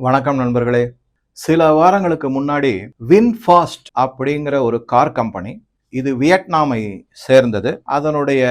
வணக்கம் நண்பர்களே. சில வாரங்களுக்கு முன்னாடி வின்ஃபாஸ்ட் அப்படிங்கிற ஒரு கார் கம்பெனி இது வியட்நாமை சேர்ந்தது. அதனுடைய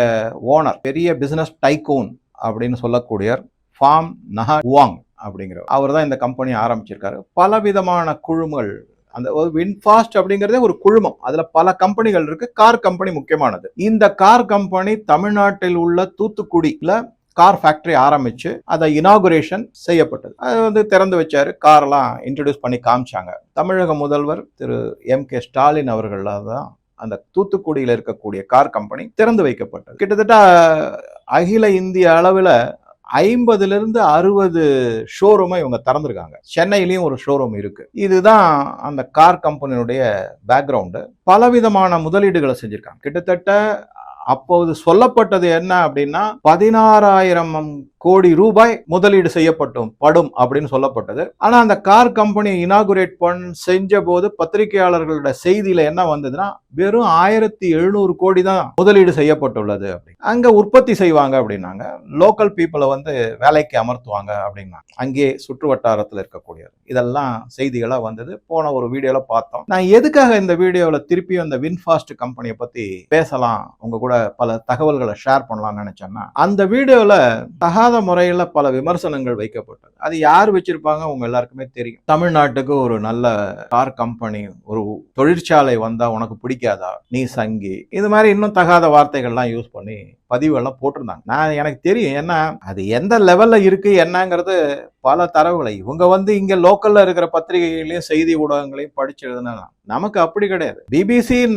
ஓனர் பெரிய பிசினஸ் டைகோன் அப்படின்னு சொல்லக்கூடிய ஃபார்ம் நஹா வாங் அப்படிங்கிற அவர் தான் இந்த கம்பெனி ஆரம்பிச்சிருக்காரு. பலவிதமான குழுமங்கள் அந்த ஒரு வின்ஃபாஸ்ட் அப்படிங்கிறதே ஒரு குழுமம். அதுல பல கம்பெனிகள் இருக்கு. கார் கம்பெனி முக்கியமானது. இந்த கார் கம்பெனி தமிழ்நாட்டில் உள்ள தூத்துக்குடியில் கார் ஃபேக்டரி ஆரம்பிச்சு அதை இனாகுரேஷன் செய்யப்பட்டது. அது வந்து திறந்து வச்சாரு. காரெல்லாம் இன்ட்ரடியூஸ் பண்ணி காமிச்சாங்க. தமிழக முதல்வர் திரு எம் கே ஸ்டாலின் அவர்களால் தான் அந்த தூத்துக்குடியில் இருக்கக்கூடிய கார் கம்பெனி திறந்து வைக்கப்பட்டது. கிட்டத்தட்ட அகில இந்திய அளவில் ஐம்பதுலேருந்து அறுபது ஷோரூமை இவங்க திறந்துருக்காங்க. சென்னையிலையும் ஒரு ஷோரூம் இருக்குது இதுதான் அந்த கார் கம்பெனியுடைய பேக்ரவுண்டு பலவிதமான முதலீடுகளை செஞ்சுருக்காங்க. கிட்டத்தட்ட அப்போது சொல்லப்பட்டது என்ன அப்படின்னா பதினாறாயிரம் கோடி ரூபாய் முதலீடு செய்யப்பட்டும் படும் அப்படின்னு சொல்லப்பட்டது. ஆனா அந்த கார் கம்பெனி இனாகுரேட் பண்ண செஞ்ச போது பத்திரிகையாளர்களோட செய்தியில என்ன வந்ததுன்னா வெறும் ஆயிரத்தி எழுநூறு கோடி தான் முதலீடு செய்யப்பட்டுள்ளது அங்க உற்பத்தி செய்வாங்க அப்படின்னாங்க. லோக்கல் பீப்புளை வந்து வேலைக்கு அமர்த்துவாங்க அப்படின்னா அங்கே சுற்று வட்டாரத்தில் இருக்கக்கூடியது இதெல்லாம் செய்திகளா வந்தது. போன ஒரு வீடியோல பார்த்தோம். நான் எதுக்காக இந்த வீடியோவில் திருப்பியும் இந்த வின்ஃபாஸ்ட் கம்பெனியை பத்தி பேசலாம் உங்க கூட பல தகவல்களை ஷேர் பண்ணலாம்னு நினைச்சேன்னா அந்த வீடியோல தகாத முறையில பல விமர்சனங்கள் வைக்கப்பட்டது. அது யார் வச்சிருப்பாங்க அவங்க எல்லாருக்குமே தெரியும். தமிழ்நாட்டுக்கு ஒரு நல்ல கார் கம்பெனி ஒரு தொழிற்சாலை வந்தா உனக்கு பிடிக்காதா? நீ சங்கி. இது மாதிரி இன்னும் தகாத வார்த்தைகள்லாம் யூஸ் பண்ணி பதிவெல்லாம் போட்டிருந்தாங்க. நான் எனக்கு தெரியும் ஏன்னா அது எந்த லெவலில் இருக்குது என்னங்கிறது பல தரவுகளை. இவங்க வந்து இங்கே லோக்கலில் இருக்கிற பத்திரிகைகளையும் செய்தி ஊடகங்களையும் படிச்சு எழுதுனா நமக்கு அப்படி கிடையாது. பிபிசி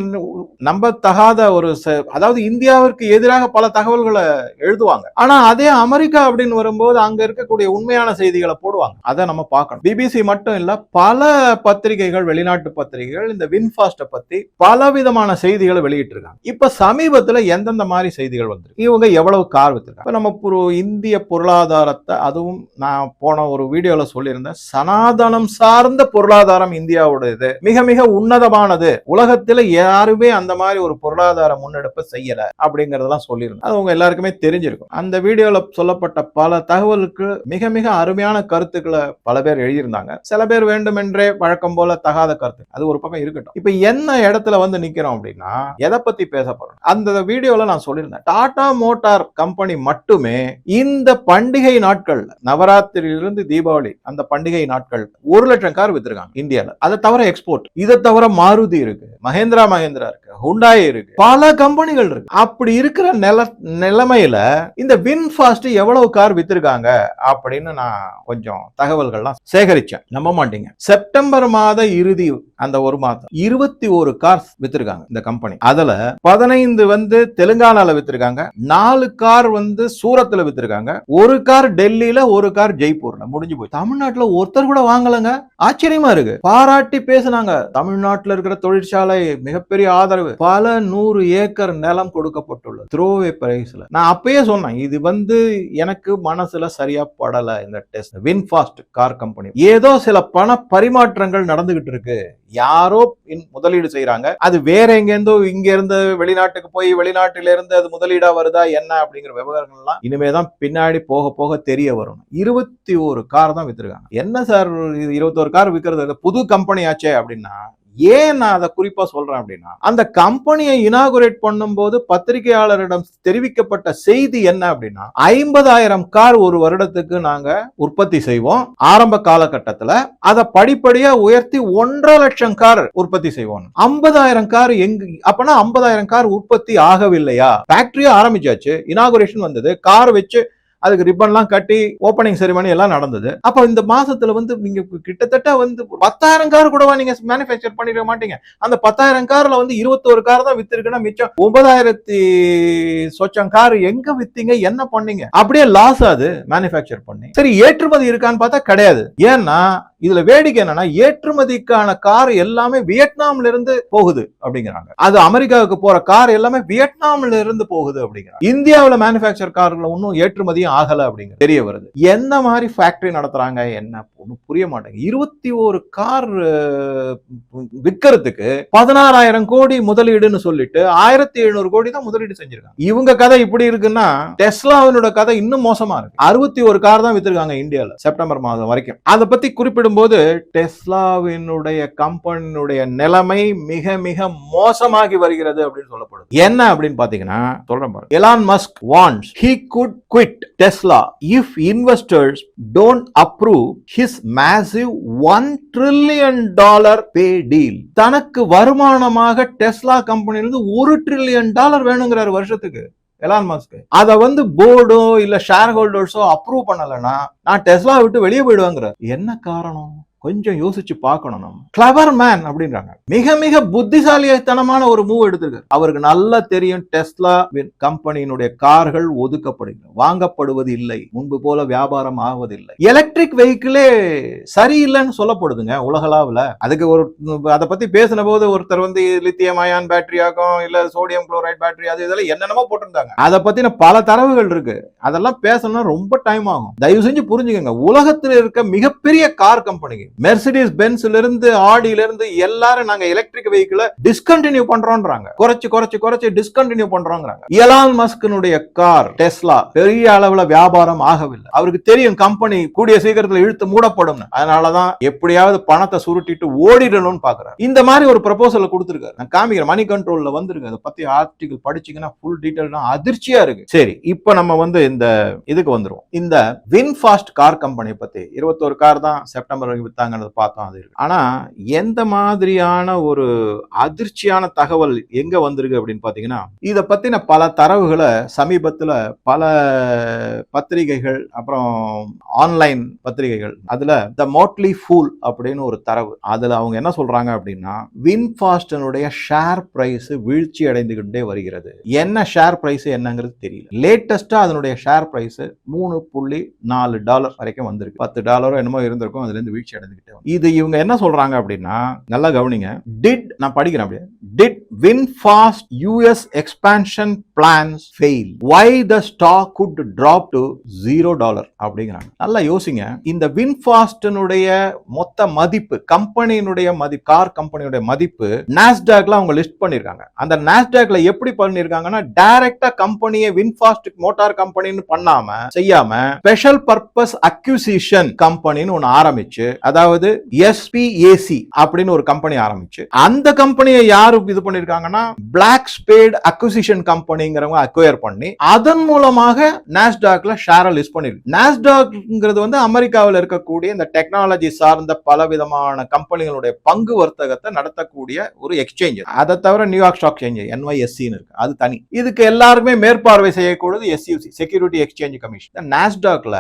நம்ப தகாத ஒரு ச- அதாவது இந்தியாவிற்கு எதிராக பல தகவல்களை எழுதுவாங்க. ஆனால் அதே அமெரிக்கா அப்படின்னு வரும்போது அங்கே இருக்கக்கூடிய உண்மையான செய்திகளை போடுவாங்க. அதை நம்ம பார்க்கணும். பிபிசி மட்டும் இல்லை பல பத்திரிகைகள் வெளிநாட்டு பத்திரிகைகள் இந்த வின்ஃபாஸ்ட்டை பற்றி பல விதமான செய்திகளை வெளியிட்டிருக்காங்க. இப்போ சமீபத்தில் எந்தெந்த மாதிரி செய்திகள் வந்து இவங்க எவ்வளவு கார் வச்சிருக்காங்க இப்போ நம்ம ஒரு இந்திய பொருளாதாரத்தை அதுவும் நான் போன ஒரு வீடியோல சொல்லியிருந்தேன். சனாதனம் சார்ந்த பொருளாதாரம் இந்தியாவோட இது மிக மிக உன்னதமானது. உலகத்தில் யாருமே அந்த மாதிரி ஒரு பொருளாதார முன்னெடுப்பு செய்யலை அப்படிங்கிறதெல்லாம் சொல்லியிருந்தேன். அது உங்க எல்லாருக்குமே தெரிஞ்சிருக்கும். அந்த வீடியோல சொல்லப்பட்ட பல தகவலுக்கு மிக மிக அருமையான கருத்துக்களை பல பேர் எழுதியிருந்தாங்க. சில பேர் வேண்டுமென்றே வழக்கம் போல தகாத கருத்து. அது ஒரு பக்கம் இருக்கட்டும். இப்ப என்ன இடத்துல வந்து நிக்கிறோம் அப்படின்னா எதை பத்தி பேச போறோம்? அந்த வீடியோல நான் சொல்லியிருந்தேன். டாடா மோட்டார் கம்பெனி மட்டுமே இந்த பண்டிகை நாட்கள் நவராத்திரியிலிருந்து தீபாவளி அந்த பண்டிகை நாட்கள் ஒரு லட்சம் கார் வித்திருக்காங்க இந்தியால. அதை தவிர எக்ஸ்போர்ட் இதை தவிர மாருதி இருக்கு மகேந்திரா மகேந்திரா இருக்கு ஹுண்டாய் இருக்கு பல கம்பெனிகள் இருக்கு. அப்படி இருக்கிற நில நிலைமையில இந்த வின்ஃபாஸ்ட் எவ்வளவு கார் வித்திருக்காங்க அப்படின்னு நான் கொஞ்சம் தகவல்கள்லாம் சேகரிச்சேன். நம்ப மாட்டீங்க. செப்டம்பர் மாத இறுதி அந்த ஒரு மாதம். இருபத்தி ஒரு கார்ஸ் வித்திருக்காங்க இந்த கம்பெனி அதுல பதினைந்து வந்து தெலுங்கானால வித்திருக்காங்க. நாலு கார் வந்து சூரத்துல வித்திருக்காங்க. ஒரு கார் டெல்லியில ஒரு கார் ஜெய்ப்பூர்ல. முடிஞ்சு போய் தமிழ்நாட்டுல ஒருத்தர் கூட வாங்கலங்க. ஆச்சரியமா இருக்கு. பாராட்டி பேசுனாங்க. தமிழ்நாட்டுல இருக்கிற தொழிற்சாலை மிகப்பெரிய ஆதரவு. பல நூறு ஏக்கர் நிலம் கொடுக்கப்பட்டுள்ளது. த்ரோவே பிரைஸ்ல நான் அப்பயே சொன்னேன். இது வந்து எனக்கு மனசுல சரியா படல. இந்த டெஸ்ட். வின்ஃபாஸ்ட் கார் கம்பெனி ஏதோ சில பண பரிமாற்றங்கள் நடந்துகிட்டு இருக்கு. யாரோ முதலீடு செய்யறாங்க அது வேற எங்கேருந்தோ இங்க இருந்து வெளிநாட்டுக்கு போய் வெளிநாட்டில இருந்து அது முதலீடா வருதா என்ன அப்படிங்கிற விவகாரங்கள்லாம் இனிமேதான் பின்னாடி போக போக தெரிய வரும் இருபத்தி ஒரு கார் தான் வித்துருக்காங்க. என்ன சார் இது இருபத்தோரு கார் விற்கிறது புது கம்பெனி ஆச்சே அப்படின்னா ஏன் நான் அதை குறிப்பா சொல்றேன் அப்படின்னா அந்த கம்பெனியை இனாகுரேட் பண்ணும்போது பத்திரிகையாளரிடம் தெரிவிக்கப்பட்ட செய்தி என்ன அப்படின்னா ஐம்பதாயிரம் கார் ஒரு வருடத்துக்கு நாங்க உற்பத்தி செய்வோம். ஆரம்ப காலகட்டத்துல அதை படிப்படியா உயர்த்தி ஒன்றரை லட்சம் கார் உற்பத்தி செய்வோம். ஐம்பதாயிரம் கார் எங்க அப்பனா ஐம்பதாயிரம் கார் உற்பத்தி ஆகவில்லையா? ஃபேக்டரியா ஆரம்பிச்சாச்சு இனாகுரேஷன் வந்தது கார் வச்சு அதுக்கு ரிப்பன்லாம் கட்டி ஓப்பனிங் செரிமனி எல்லாம் நடந்தது. அப்போ இந்த மாசத்துல வந்து நீங்க கிட்டத்தட்ட வந்து பத்தாயிரம் கார் கூடவா நீங்க மேனுஃபேக்சர் பண்ணிட மாட்டீங்க. அந்த பத்தாயிரம் கார்ல வந்து இருபத்தோரு கார் தான் வித்திருக்குன்னா மிச்சம் ஒன்பதாயிரத்தி சொச்சம் கார் எங்க வித்தீங்க என்ன பண்ணீங்க? அப்படியே லாஸ் ஆகுது மேனுஃபேக்சர் பண்ணி. சரி ஏற்றுமதி இருக்கான்னு பார்த்தா கிடையாது. ஏன்னா இதுல வேடிக்கை என்னன்னா ஏற்றுமதிக்கான கார் எல்லாமே வியட்நாம்ல இருந்து போகுது அப்படிங்கிறாங்க. அது அமெரிக்காவுக்கு போற கார் எல்லாமே வியட்நாம்ல இருந்து போகுது அப்படிங்கிறாங்க. இந்தியாவுல மேனுஃபேக்சர் கார்கள் ஒன்றும் ஏற்றுமதியும் ஆகல அப்படிங்கிற தெரிய வருது. என்ன மாதிரி ஃபேக்டரி நடத்துறாங்க என்ன ஒன்றும் புரிய மாட்டேங்குது. இருபத்தி ஒரு கார் விற்கிறதுக்கு பதினாறாயிரம் கோடி முதலீடுன்னு சொல்லிட்டு ஆயிரத்தி எழுநூறு கோடி தான் முதலீடு செஞ்சிருக்காங்க. இவங்க கதை இப்படி இருக்குன்னா டெஸ்லாவினோட கதை இன்னும் மோசமா இருக்கு. அறுபத்தி ஒரு கார் தான் வித்திருக்காங்க இந்தியாவில் செப்டம்பர் மாதம் வரைக்கும். அதை பத்தி குறிப்பிடும்போது டெஸ்லாவினுடைய கம்பெனியுடைய நிலைமை மிக மிக மோசமாகி வருகிறது அப்படின்னு சொல்லப்படுது. என்ன அப்படின்னு பாத்தீங்கன்னா சொல்றேன் Elon Musk warns he could quit Tesla if investors don't approve his massive 1 trillion dollar pay deal தனக்கு வருமானமாக டெஸ்லா கம்பெனிலிருந்து ஒரு ட்ரில்லியன் டாலர் வேணுங்கிறாரு வருஷத்துக்கு. எலான் மாஸ்க்கு அதை வந்து போர்டோ இல்ல ஷேர் ஹோல்டர்ஸோ அப்ரூவ் பண்ணலன்னா நான் டெஸ்லா விட்டு வெளியே போயிடுவாங்கிறார். என்ன காரணம்? கொஞ்சம் யோசிச்சு பார்க்கணும் நம்ம. கிளவர் மேன் அப்படின்றாங்க. மிக மிக புத்திசாலித்தனமான ஒரு மூவ் எடுத்திருக்காரு. அவருக்கு நல்லா தெரியும் டெஸ்லா கம்பெனியினுடைய கார்கள் ஒதுக்கப்படுகிறது வாங்கப்படுவது இல்லை. முன்பு போல வியாபாரம் ஆவதில்லை. எலக்ட்ரிக் வெஹிக்கிளே சரியில்லைன்னு சொல்லப்படுதுங்க உலகளாவில் அதுக்கு ஒரு அதை பத்தி பேசின போது ஒருத்தர் வந்து லித்தியம் அயான் பேட்டரி ஆகும் இல்ல சோடியம் குளோரைட் பேட்டரி அது இதெல்லாம் என்னென்னமோ போட்டிருந்தாங்க. அதை பத்தின பல தரவுகள் இருக்கு. அதெல்லாம் பேசணும்னா ரொம்ப டைம் ஆகும். தயவு செஞ்சு புரிஞ்சுக்கங்க. உலகத்தில் இருக்க மிகப்பெரிய கார் கம்பெனிகள் மெர்சிடிஸ் பென்ஸ்ல இருந்து ஆடியில இருந்து எல்லாரும் நாங்க எலக்ட்ரிக் வெஹிக்கிள டிஸ்கண்டினியூ பண்றோம்ன்றாங்க குறைச்சு குறைச்சு குறைச்சு டிஸ்கண்டினியூ பண்றோங்கிறாங்க. எலான் மஸ்கனுடைய கார் டெஸ்லா பெரிய அளவுல வியாபாரம் ஆகவில்லை. அவருக்கு தெரியும் கம்பெனி கூடிய சீக்கிரத்தில் இழுத்து மூடப்படும் அதனாலதான் எப்படியாவது பணத்தை சுருட்டிட்டு ஓடிடணும்னு பாக்குறாரு. இந்த மாதிரி ஒரு ப்ரப்போசல் கொடுத்துருக்காரு. நான் காமிக்கிறேன் மணி கண்ட்ரோல்ல வந்திருக்கு அதை பத்தி ஆர்டிகல் படிச்சீங்கன்னா ஃபுல் டீட்டெயில்னா அதிர்ச்சியா இருக்கு. சரி இப்போ நம்ம வந்து இந்த இதுக்கு வந்துருவோம். இந்த வின்ஃபாஸ்ட் கார் கம்பெனி பத்தி. இருபத்தோரு கார் தான் செப்டம்பர் வரைக்கும் வித்தாங்கன்னு பார்த்தோம் அது. இருக்கு ஆனா எந்த மாதிரியான ஒரு அதிர்ச்சியான தகவல் எங்க வந்திருக்கு அப்படின்னு பாத்தீங்கன்னா இதை பத்தின பல தரவுகளை சமீபத்துல பல பத்திரிகைகள் அப்புறம் ஆன்லைன் பத்திரிகைகள் அதுல த மோட்லி ஃபூல் அப்படின்னு ஒரு தரவு. அதுல அவங்க என்ன சொல்றாங்க அப்படின்னா வின்ஃபாஸ்டனுடைய ஷேர் பிரைஸ் வீழ்ச்சி அடைந்துகிட்டே வருகிறது. என்ன ஷேர் பிரைஸ் என்னங்கிறது தெரியல. லேட்டஸ்டா அதனுடைய ஷேர் பிரைஸ் மூணு புள்ளி நாலு டாலர் வரைக்கும் வந்திருக்கு. பத்து டாலரோ என்னமோ இருந்திருக்கும் அதுல இருந்து வீழ்ச்சி அடைந்து இருந்துகிட்டே இது இவங்க என்ன சொல்றாங்க அப்படின்னா நல்லா கவனிங்க. டிட் நான் படிக்கிறேன் அப்படியே. Did VinFast US expansion plans fail why the stock could drop to zero dollar அப்படிங்கிறாங்க. நல்லா யோசிங்க. இந்த வின்ஃபாஸ்டினுடைய மொத்த மதிப்பு கம்பெனியினுடைய மதிப்பு கார் கம்பெனியுடைய மதிப்பு நாஸ்டாக்ல அவங்க லிஸ்ட் பண்ணிருக்காங்க. அந்த நாஸ்டாக்ல எப்படி பண்ணிருக்காங்கன்னா டைரக்டா கம்பெனியை வின்ஃபாஸ்ட் மோட்டார் கம்பெனின்னு பண்ணாம செய்யாம ஸ்பெஷல் பர்பஸ் அக்யூசிஷன் கம்பெனின்னு ஒன்னு ஆரம்பிச்சு அதாவது எஸ்பிஏசி அப்படின்னு ஒரு கம்பெனி ஆரம்பிச்சு அந்த கம்பெனியை யாரு இது பண்ணி பண்ணிருக்காங்கன்னா பிளாக் ஸ்பேட் அக்விசிஷன் கம்பெனிங்கிறவங்க அக்வயர் பண்ணி அதன் மூலமாக நாஸ்டாக்ல ஷேரை லிஸ்ட் பண்ணிருக்கு நாஸ்டாக்ங்கிறது வந்து அமெரிக்காவில் இருக்கக்கூடிய இந்த டெக்னாலஜி சார்ந்த பல விதமான கம்பெனிகளுடைய பங்கு வர்த்தகத்தை நடத்தக்கூடிய ஒரு எக்ஸ்சேஞ்ச் அதை தவிர நியூயார்க் ஸ்டாக் எக்ஸ்சேஞ்ச் என்ஒய்எஸ்சின்னு இருக்கு. அது தனி. இதுக்கு எல்லாருமே மேற்பார்வை செய்யக்கூடியது எஸ்யூசி செக்யூரிட்டி எக்ஸ்சேஞ்ச் கமிஷன் நாஸ்டாக்ல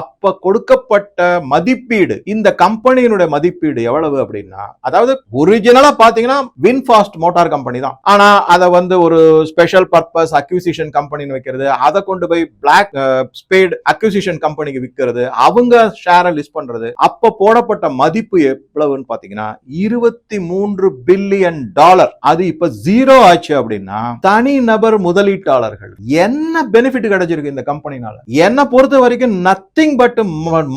அப்ப கொடுக்கப்பட்ட மதிப்பீடு இந்த கம்பெனியினுடைய மதிப்பீடு எவ்வளவு அப்படின்னா அதாவது ஒரிஜினலா பாத்தீங்கன்னா வின்ஃபாஸ்ட் மோட்டார் கம்பெனி தான் ஆனா அதை வந்து ஒரு ஸ்பெஷல் பர்பஸ் அக்யூசிஷன் கம்பெனின்னு வைக்கிறது அதை கொண்டு போய் பிளாக் ஸ்பேட் அக்யூசிஷன் கம்பெனிக்கு விற்கிறது அவங்க ஷேரை லிஸ்ட் பண்றது அப்ப போடப்பட்ட மதிப்பு எவ்வளவுன்னு பாத்தீங்கன்னா இருபத்தி மூன்று பில்லியன் டாலர் அது இப்ப ஜீரோ ஆச்சு அப்படின்னா தனி நபர் முதலீட்டாளர்கள் என்ன பெனிஃபிட் கிடைச்சிருக்கு இந்த கம்பெனினால என்ன பொறுத்த வரைக்கும் nothing but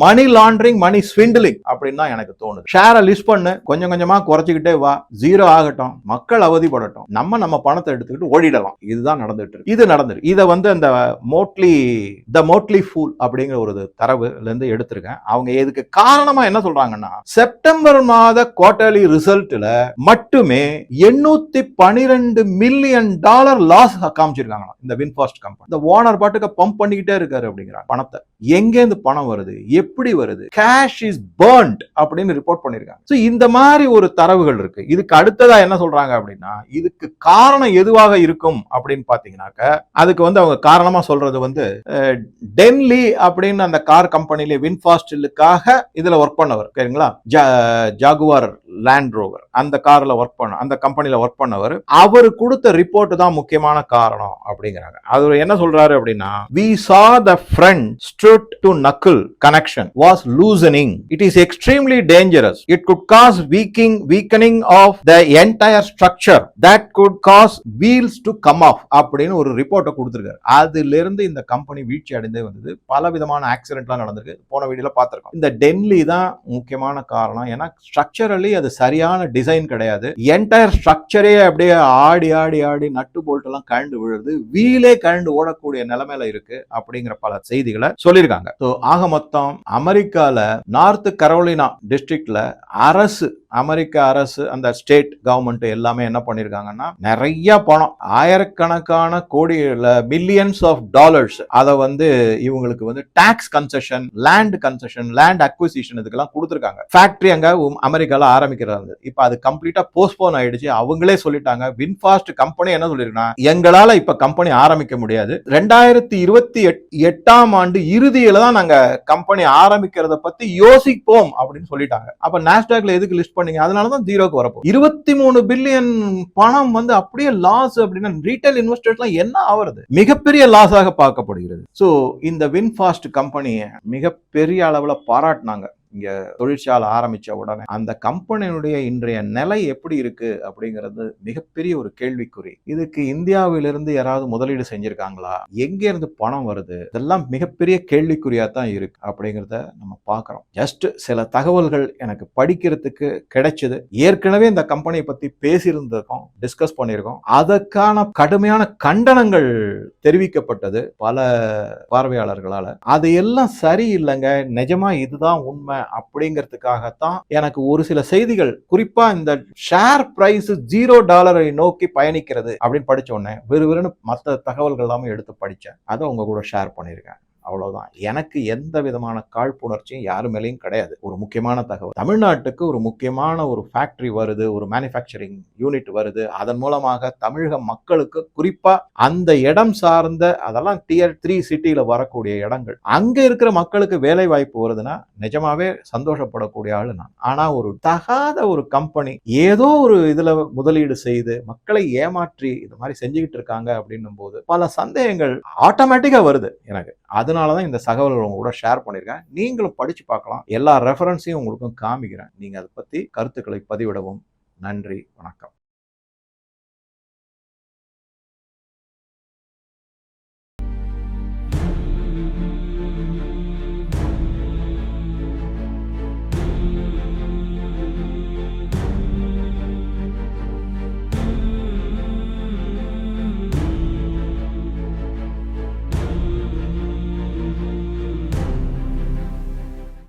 money laundering money swindling அப்படின்னு தான் எனக்கு தோணுது. ஷேரை லிஸ்ட் பண்ணு கொஞ்சம் கொஞ்சமா குறைச்சிக்கிட்டே வா. ஜீரோ ஆகட்டும். மக்கள் போடட்டும். நம்ம நம்ம பணத்தை எடுத்துக்கிட்டு ஓடிடலாம். இதுதான் நடந்துட்டு இருக்கு. இது நடந்துரு இதை வந்து அந்த மோட்லி த மோட்லி ஃபூல் அப்படிங்கிற ஒரு தரவுல இருந்து எடுத்திருக்கேன். அவங்க இதுக்கு காரணமா என்ன சொல்றாங்கன்னா செப்டம்பர் மாத குவார்டர்லி ரிசல்ட்ல மட்டுமே எண்ணூத்தி பனிரெண்டு மில்லியன் டாலர் லாஸ் காமிச்சிருக்காங்க இந்த வின்ஃபாஸ்ட் கம்பெனி. இந்த ஓனர் பாட்டுக்கு பம்ப் பண்ணிக்கிட்டே இருக்காரு அப்படிங்கிறாங்க பணத்தை. எங்கேருந்து பணம் வருது? எப்படி வருது? கேஷ் இஸ் பர்ன்ட் அப்படின்னு ரிப்போர்ட் பண்ணிருக்காங்க. ஸோ இந்த மாதிரி ஒரு தரவுகள் இருக்கு. இதுக்கு அடுத்ததா என்ன சொல்றாங்க அப்படின்னா இதுக்கு காரணம் எதுவாக இருக்கும் அப்படின்னு பாத்தீங்கன்னாக்க அதுக்கு வந்து அவங்க காரணமா சொல்றது வந்து டென்லி அப்படின்னு அந்த கார் கம்பெனில வின்ஃபாஸ்டிலுக்காக இதுல ஒர்க் பண்ணவர் சரிங்களா ஜா- ஜாகுவார் லேண்ட் ரோவர் அந்த கார்ல ஒர்க் பண்ண அந்த கம்பெனில ஒர்க் பண்ணவர். அவர் கொடுத்த ரிப்போர்ட் தான் முக்கியமான காரணம் அப்படிங்கிறாங்க. அவர் என்ன சொல்றாரு அப்படின்னா we saw the front strut to knuckle connection was loosening it is extremely dangerous it could cause weaking weakening of the entire structure that could cause wheels to come off அப்படின்னு ஒரு ரிப்போர்ட்டை கொடுத்துருக்காரு. அதுலேருந்து இந்த கம்பெனி வீழ்ச்சி அடைந்தே வந்தது. பல விதமான ஆக்சிடென்ட்லாம் நடந்திருக்கு. போன வீடியோவில் பார்த்துருக்கோம். இந்த டென்லி தான் முக்கியமான காரணம். ஏன்னா ஸ்ட்ரக்சரலி அது சரியான டிசைன் கிடையாது. என்டையர் ஸ்ட்ரக்சரே அப்படியே ஆடி ஆடி ஆடி நட்டு போல்ட்டெல்லாம் கழண்டு விழுது. வீலே கழண்டு ஓடக்கூடிய நிலைமையில இருக்கு அப்படிங்கிற பல செய்திகளை சொல்லியிருக்காங்க. ஸோ ஆக மொத்தம் அமெரிக்காவில் நார்த் கரோலினா டிஸ்ட்ரிக்ட்ல அரசு அமெரிக்க அரசு அந்த ஸ்டேட் கவர்மெண்ட் எல்லாமே என்ன பண்ணியிருக்காங்கன்னா நிறைய பணம் ஆயிரக்கணக்கான கோடியில் பில்லியன்ஸ் ஆஃப் டாலர்ஸ் அதை வந்து இவங்களுக்கு வந்து tax concession land concession land acquisition இதுக்கெல்லாம் கொடுத்துருக்காங்க. ஃபேக்டரி அங்கே உம் ஆரம்பிக்கிறாங்க. இப்போ அது கம்ப்ளீட்டாக போஸ்ட்போன் ஆயிடுச்சு. அவங்களே சொல்லிட்டாங்க. வின்ஃபாஸ்ட் கம்பெனி என்ன சொல்லியிருக்காங்க எங்களால் இப்போ கம்பெனி ஆரம்பிக்க முடியாது. ரெண்டாயிரத்தி இருபத்தி எட்டாம் ஆண்டு இறுதியில் தான் நாங்கள் கம்பெனி ஆரம்பிக்கிறத பற்றி யோசிப்போம் அப்படின்னு சொல்லிட்டாங்க. அப்போ நாஸ்டாக்ல எதுக்கு லிஸ்ட் பண்ணீங்க? அதனால தான் ஜீரோக்கு வரப்போ இருபத்தி மூணு பில்லியன் பணம் வந்து அப்படியே லாஸ் அப்படின்னா ரீட்டைல் இன்வெஸ்டர்ஸ்லாம் என்ன ஆகுறது மிகப்பெரிய லாஸாக பார்க்கப்படுகிறது. ஸோ இந்த வின்ஃபாஸ்ட் கம்பெனியை மிகப்பெரிய அளவில் பாராட்டினாங்க. இங்கே தொழிற்சாலை ஆரம்பித்த உடனே அந்த கம்பெனியினுடைய இன்றைய நிலை எப்படி இருக்குது அப்படிங்கிறது மிகப்பெரிய ஒரு கேள்விக்குறி. இதுக்கு இந்தியாவிலிருந்து யாராவது முதலீடு செஞ்சுருக்காங்களா? எங்கேருந்து பணம் வருது? இதெல்லாம் மிகப்பெரிய கேள்விக்குறியாக தான் இருக்குது அப்படிங்கிறத நம்ம பார்க்குறோம். ஜஸ்ட் சில தகவல்கள் எனக்கு படிக்கிறதுக்கு கிடைச்சது. ஏற்கனவே இந்த கம்பெனியை பற்றி பேசியிருந்திருக்கோம் டிஸ்கஸ் பண்ணியிருக்கோம். அதற்கான கடுமையான கண்டனங்கள் தெரிவிக்கப்பட்டது பல பார்வையாளர்களால். அது எல்லாம் சரியில்லைங்க. நிஜமா இதுதான் உண்மை அப்படிங்கிறதுக்காகத்தான் எனக்கு ஒரு சில செய்திகள் குறிப்பா இந்த ஷேர் பிரைஸ் ஜீரோ டாலரை நோக்கி பயணிக்கிறது அப்படின்னு படிச்ச உடனே வெறுவெறுன்னு மற்ற தகவல்கள் எல்லாமே எடுத்து படித்தேன் அதை உங்க கூட ஷேர் பண்ணியிருக்கேன். அவ்வளவுதான். எனக்கு எந்த விதமான காழ்ப்புணர்ச்சியும் யாரு மேலேயும் கிடையாது. ஒரு முக்கியமான தகவல். தமிழ்நாட்டுக்கு ஒரு முக்கியமான ஒரு ஃபேக்டரி வருது ஒரு மேனுஃபேக்சரிங் யூனிட் வருது. அதன் மூலமாக தமிழக மக்களுக்கு குறிப்பா அந்த இடம் சார்ந்த அதெல்லாம் டியர் த்ரீ சிட்டியில வரக்கூடிய இடங்கள். அங்க இருக்கிற மக்களுக்கு வேலை வாய்ப்பு வருதுன்னா நிஜமாவே சந்தோஷப்படக்கூடிய ஆளு நான். ஆனா ஒரு தகாத ஒரு கம்பெனி ஏதோ ஒரு இதுல முதலீடு செய்து மக்களை ஏமாற்றி இது மாதிரி செஞ்சுக்கிட்டு இருக்காங்க அப்படின்னும் போது பல சந்தேகங்கள் ஆட்டோமேட்டிக்கா வருது எனக்கு. அதனால தான் இந்த தகவல்கள் உங்க கூட ஷேர் பண்ணியிருக்கேன். நீங்களும் படிச்சு பார்க்கலாம். எல்லா ரெஃபரன்ஸையும் உங்களுக்கும் காமிக்கிறேன். நீங்கள் அதை பற்றி கருத்துக்களை பதிவிடவும். நன்றி. வணக்கம்.